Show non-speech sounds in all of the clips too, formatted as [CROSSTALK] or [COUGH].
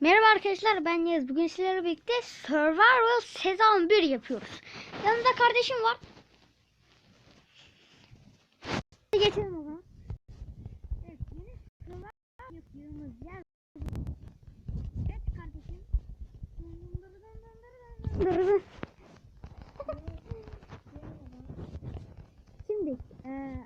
Merhaba arkadaşlar ben Yağız. Bugün sizlerle birlikte Survival sezon 1 yapıyoruz. Yanımda kardeşim var. Geçelim o zaman. Evet, yeni Survival yapıyoruz. Yer. Evet kardeşim. Şimdi eee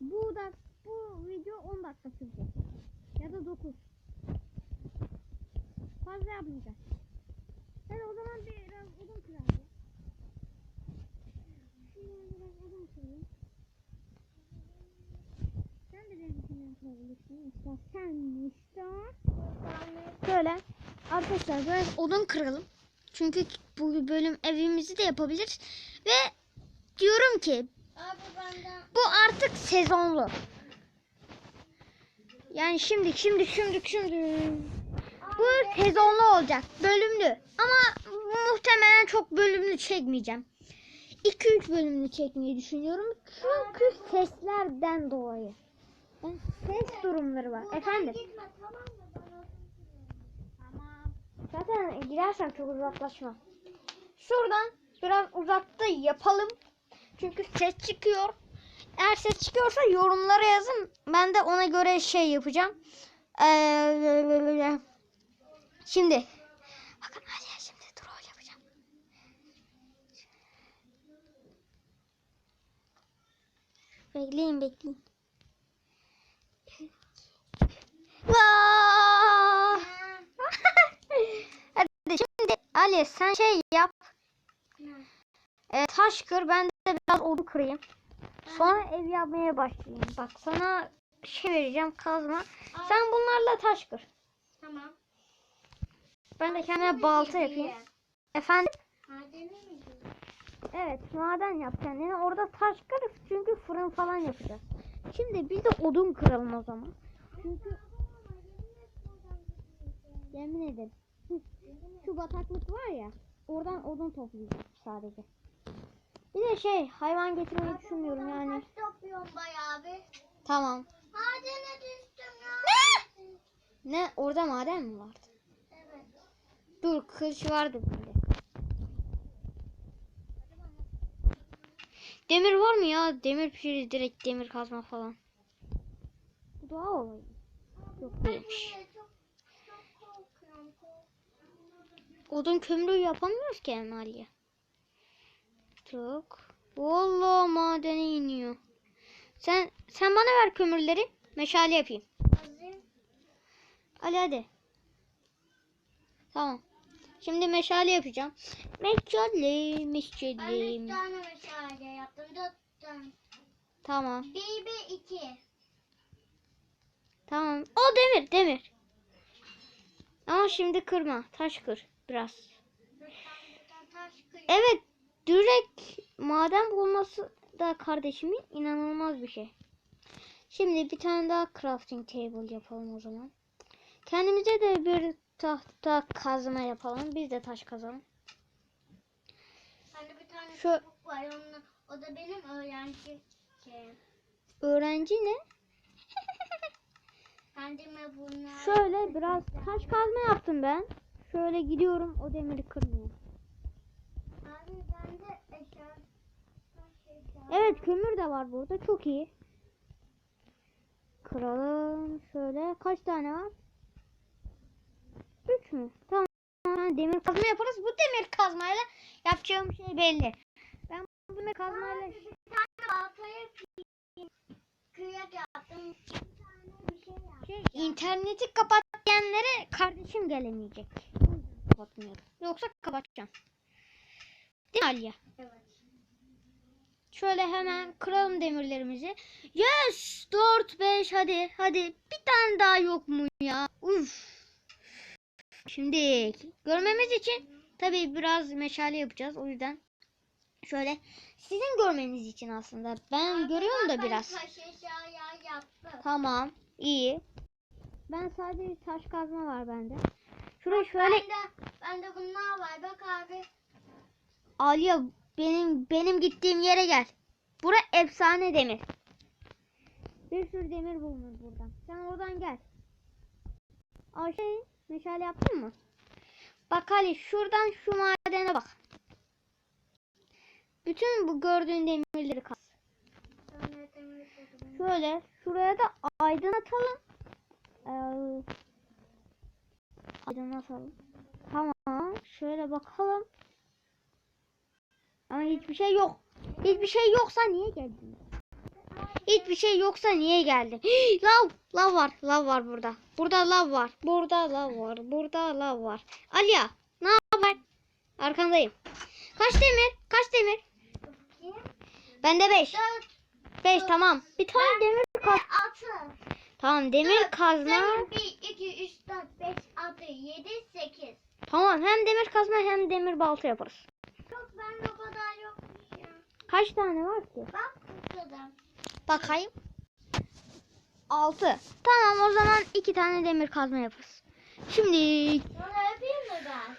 bu da bu video 10 dakika sürecek. Ya da 9 fazla yapmayacağız. Hadi o zaman biraz odun kıralım. Şimdi biraz odun kırayım. Sen de benim için kırabilirsin. İşte sen işte. Şöyle arkadaşlar biraz odun kıralım. Çünkü bu bölüm evimizi de yapabilir. Ve diyorum ki Abi bu artık sezonlu. Yani şimdi şimdi şimdi şimdi bu sezonlu olacak. Bölümlü. Ama muhtemelen çok bölümlü çekmeyeceğim. 2-3 bölümlü çekmeyi düşünüyorum. Çünkü seslerden dolayı. Ses durumları var. Efendim. Zaten girersem çok uzaklaşma. Şuradan biraz uzakta yapalım. Çünkü ses çıkıyor. Eğer ses çıkıyorsa yorumlara yazın. Ben de ona göre şey yapacağım. Ee, şimdi. Bakın hadi şimdi troll yapacağım. Bekleyin bekleyin. Hadi şimdi Ali sen şey yap. E, taş kır ben de biraz odun kırayım. Sonra ev yapmaya başlayayım. Bak sana şey vereceğim kazma. Sen bunlarla taş kır. Tamam. Ben de kendime balta yapayım. Efendim? Evet maden yap kendine. Orada taş kır çünkü fırın falan yapacağız. Şimdi biz de odun kıralım o zaman. Çünkü yemin ederim. Şu, bataklık var ya. Oradan odun toplayacağız sadece. Bir de şey hayvan getirmeyi düşünmüyorum yani. Taş topluyorum bayağı bir. Tamam. Madene düştüm ya. Ne? Orada maden mi vardı? Dur kılıç vardı bende. Demir var mı ya? Demir pişiririz direkt demir kazma falan. Bu doğa olayı. Yok değilmiş. Odun kömürü yapamıyoruz ki Emaliye. Çok. Vallahi madene iniyor. Sen sen bana ver kömürleri. Meşale yapayım. Azim. Hadi hadi. Tamam. Şimdi meşale yapacağım. Meşale, Ben meşale. üç tane meşale yaptım. Dört tane. Tamam. Bir bir iki. Tamam. O demir, demir. Ama şimdi kırma. Taş kır biraz. Taş. Evet, direkt maden bulması da kardeşimin inanılmaz bir şey. Şimdi bir tane daha crafting table yapalım o zaman. Kendimize de bir tahta kazma yapalım. Biz de taş kazalım. Hani bir tane Şu- çubuk var. Onunla, o da benim öğrenci şeyim. Öğrenci ne? [LAUGHS] Kendime bunlar. Şöyle biraz taş kazma yaptım ben. Şöyle gidiyorum o demiri kırmıyor. Abi bende eşya. taş eşya. Evet kömür de var burada. Çok iyi. Kıralım. Şöyle kaç tane var? Üç mü? Tamam. Demir kazma yaparız. Bu demir kazmayla yapacağım şey belli. Ben bu demir kazmayla Abi bir tane baltaya. Kıyak yaptım. Bir şey yaptım. şey, interneti kapat diyenlere kardeşim gelemeyecek. Kapatmıyorum. Yoksa kapatacağım. Değil mi Aliye? Evet. Şöyle hemen kıralım demirlerimizi. Yes! 4 5 hadi hadi. Bir tane daha yok mu ya? Uf. Şimdi görmemiz için tabii biraz meşale yapacağız. O yüzden şöyle sizin görmeniz için aslında. Ben görüyorum da Ben biraz. Eşya yaptım. Tamam. iyi. Ben sadece taş kazma var bende. Şuraya şöyle Bende, bende bunlar var. Bak abi. Aliye benim benim gittiğim yere gel. Bura efsane demir. Bir sürü demir bulunur buradan. Sen oradan gel. Ayşe Meşale yaptın mı? Bak Ali şuradan şu madene bak. Bütün bu gördüğün demirleri kaz. Şöyle şuraya da aydınlatalım. Ee, aydınlatalım. Tamam. Şöyle bakalım. Ama hiçbir şey yok. Hiçbir şey yoksa niye geldin? Hiçbir şey yoksa niye geldin? Lav, lav var, lav var burada. Burada lav var, burada lav var, burada lav var. Aliya, ne haber? Arkandayım. Kaç demir? Kaç demir? Bende 5. dört, 5 tamam. Bir tane demir kaz. altı. Tamam demir kazma. Senin bir, iki, üç, dört, beş, altı, yedi, sekiz. Tamam hem demir kazma hem demir balta yaparız. Yok bende o kadar yokmuş ya. Kaç tane var ki? Bak burada. Bakayım. 6. Tamam o zaman 2 tane demir kazma yaparız. Şimdi Sana yapayım mı ben?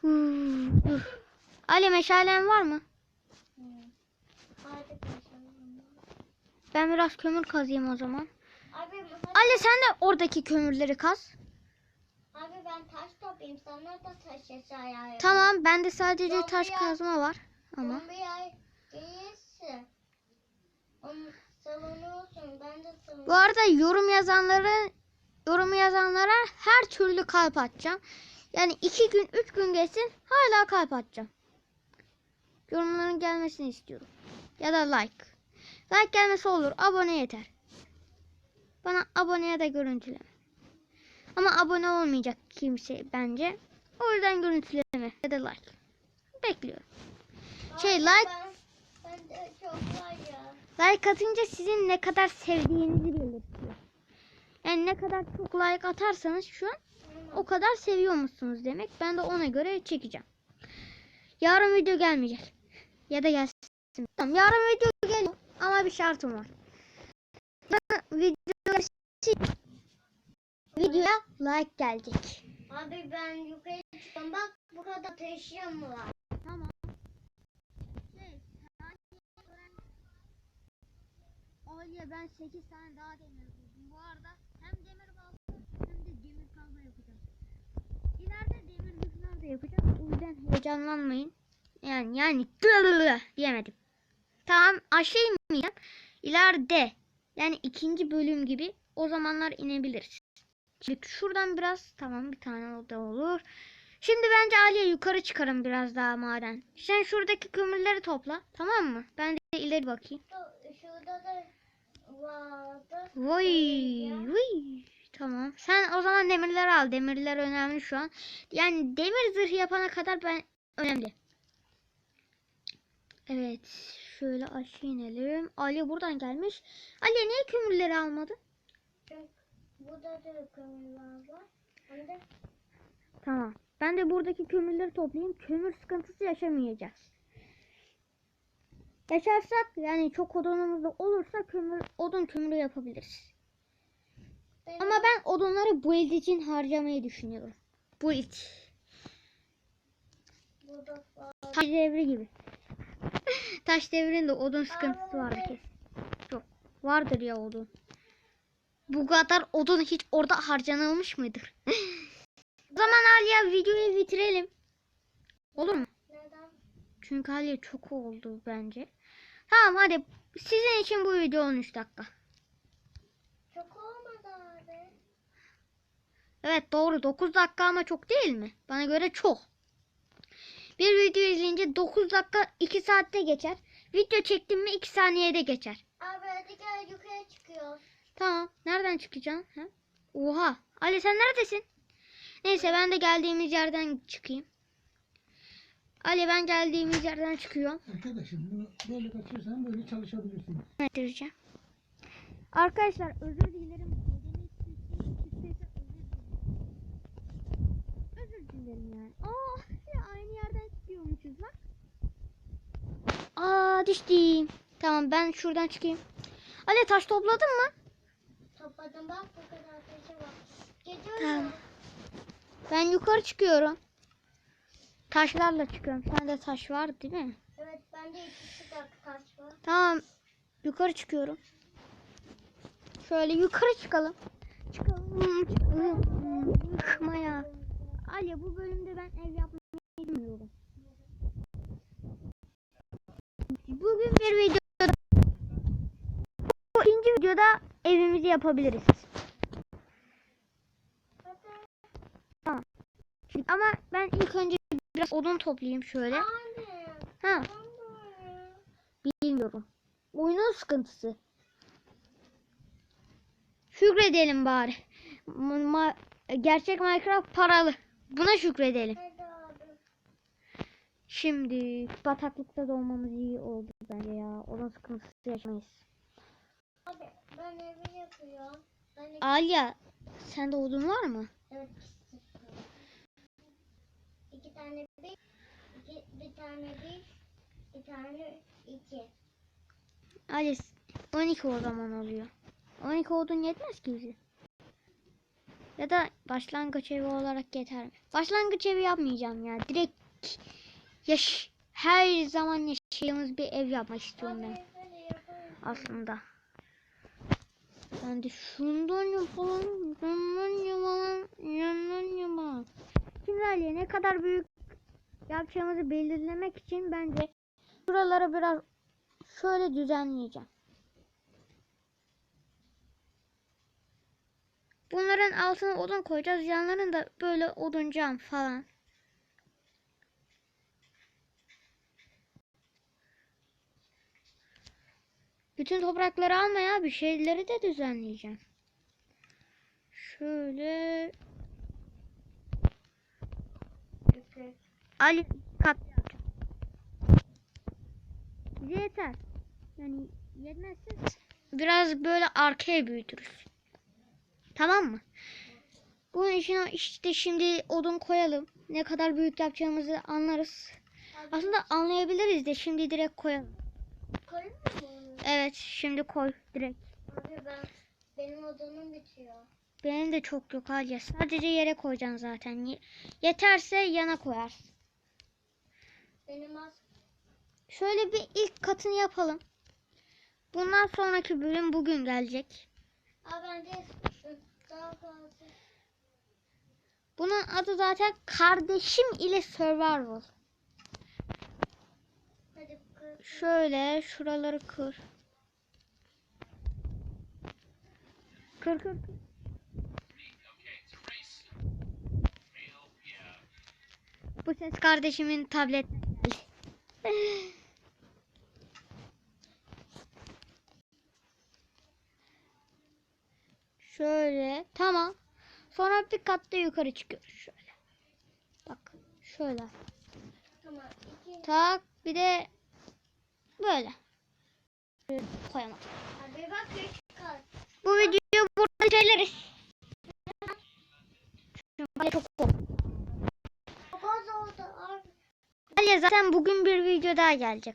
Hmm. Ali meşalen var mı? Konuşalım. Ben biraz kömür kazayım o zaman. Abi. Ali sen de oradaki kömürleri kaz. abi ben taş toplayayım. Sana da taş yap. Tamam bende sadece Zombi taş kazma var. Ama Zombi ay değilsin. Onu savunuyorsun. Ben de savunuyorum. bu arada yorum yazanları yorum yazanlara her türlü kalp atacağım. Yani 2 gün 3 gün geçsin hala kalp atacağım. Yorumların gelmesini istiyorum. Ya da like. Like gelmesi olur. Abone yeter. Bana aboneye de görüntüleme. Ama abone olmayacak kimse bence. O yüzden görüntüleme ya da like. Bekliyorum. Şey, like- Ben, ben de çok var ya. Like atınca sizin ne kadar sevdiğinizi belirtiyor. Yani ne kadar çok like atarsanız şu an o kadar seviyormuşsunuz demek. Ben de ona göre çekeceğim. Yarın video gelmeyecek. Ya da gelsin. Tamam yarın video geliyor ama bir şartım var. Video gelsin. Videoya like gelecek. Abi ben yukarı çıkıyorum. Bak bu kadar taşıyım var. Olya ben 8 tane daha demir buldum. Bu arada hem demir balta hem de demir kazma yapacağım. İleride demir güçler de yapacağım. O yüzden heyecanlanmayın. Yani yani [LAUGHS] diyemedim. Tamam aşağı inmeyeceğim. İleride yani ikinci bölüm gibi o zamanlar inebiliriz. Şimdi şuradan biraz tamam bir tane o da olur. Şimdi bence Aliye yukarı çıkarım biraz daha maden. Sen şuradaki kömürleri topla tamam mı? Ben de ileri bakayım. Şu- Şurada da. Vay vay. Tamam. Sen o zaman demirleri al. Demirler önemli şu an. Yani demir zırh yapana kadar ben önemli. Evet. Şöyle aşağı inelim. Ali buradan gelmiş. Ali niye kömürleri almadı? Burada da kömürler var. Tamam. Ben de buradaki kömürleri toplayayım. Kömür sıkıntısı yaşamayacağız. Yaşarsak yani çok odunumuz olursa kömür odun kömürü yapabiliriz. benim Ama ben odunları build için harcamayı düşünüyorum. Build. burada var. Taş devri gibi. [LAUGHS] Taş devrinde odun sıkıntısı vardı kesin. Çok. Vardır ya odun. Bu kadar odun hiç orada harcanılmış mıdır? [LAUGHS] o zaman Aliye videoyu bitirelim. Olur mu? Çünkü Aliye çok oldu bence. Tamam hadi. Sizin için bu video 13 dakika. Çok olmadı abi. Evet doğru 9 dakika ama çok değil mi? Bana göre çok. Bir video izleyince 9 dakika 2 saatte geçer. Video çektim mi 2 saniyede geçer. Abi hadi gel yukarı çıkıyor. Tamam. Nereden çıkacaksın? Ha? Oha. Ali sen neredesin? Neyse ben de geldiğimiz yerden çıkayım. Ali ben geldiğimiz yerden çıkıyorum. Arkadaşım bunu böyle kaçırsan böyle çalışabilirsiniz. Getireceğim. Arkadaşlar özür dilerim. Özür dilerim. Özür dilerim yani. Aa ya aynı yerden çıkıyormuşuz bak. Aa düştüm. Tamam ben şuradan çıkayım. Ali taş topladın mı? Topladım bak bu kadar taşı var. Gidiyorum. Tamam. Ben yukarı çıkıyorum. Taşlarla çıkıyorum. Sende taş var değil mi? Evet bende iki taş var. Tamam. Yukarı çıkıyorum. Şöyle yukarı çıkalım. Çıkalım. Çıkalım. Çıkmaya. Aliye bu bölümde ben ev yapmayı bilmiyorum. Bugün bir videoda bu ikinci videoda evimizi yapabiliriz. Tamam. Ama ben ilk önce biraz odun toplayayım şöyle. Anne. Ha, bilmiyorum. Oyunun sıkıntısı. Şükredelim bari. Ma- gerçek Minecraft paralı. Buna şükredelim. Şimdi bataklıkta doğmamız iyi oldu bence ya. Onun sıkıntısı yaşamayız. Abi ben evi yapıyorum. Ben Alya sende odun var mı? Evet. İki tane bir, iki, bir tane bir, bir tane iki. Alya 12 o zaman oluyor. 12 odun yetmez ki bize. Ya da başlangıç evi olarak yeter mi? Başlangıç evi yapmayacağım ya. Direkt yaş her zaman yaşadığımız bir ev yapmak istiyorum ben hadi aslında. Ben de şundan yapalım, şundan yapalım, yandan yapalım. Aliye ne kadar büyük yapacağımızı belirlemek için bence şuraları biraz şöyle düzenleyeceğim. Bunların altına odun koyacağız. Yanlarına da böyle odun cam falan. Bütün toprakları alma ya bir şeyleri de düzenleyeceğim. Şöyle Çünkü Ali kat yapacağım. Bize yeter. Yani yetmezse biraz böyle arkaya büyütürüz. Tamam mı? Bunun için işte şimdi odun koyalım. Ne kadar büyük yapacağımızı anlarız. Aslında anlayabiliriz de şimdi direkt koyalım. koyayım mı? Evet şimdi koy direkt. Abi ben benim odamım bitiyor. Benim de çok yok Aliye. Sadece yere koyacaksın zaten. Ye- Yeterse yana koyarsın. Benim az Şöyle bir ilk katını yapalım. Bundan sonraki bölüm bugün gelecek. Bence daha fazla. Bunun adı zaten kardeşim ile survival. Şöyle şuraları kır. Kır kır. kır. Bu ses kardeşimin geldi. Şöyle tamam. Sonra bir kat da yukarı çıkıyoruz şöyle. Bak şöyle. Tamam. iki. Tak bir de böyle. Koyamadım. Abi bak. Bu videoyu burada bitiririz. Çünkü çok korktum. Çok az oldu abi. Aliye zaten bugün bir video daha gelecek.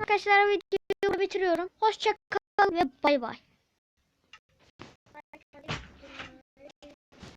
Arkadaşlar videoyu bitiriyorum. Hoşça kalın ve bay bay.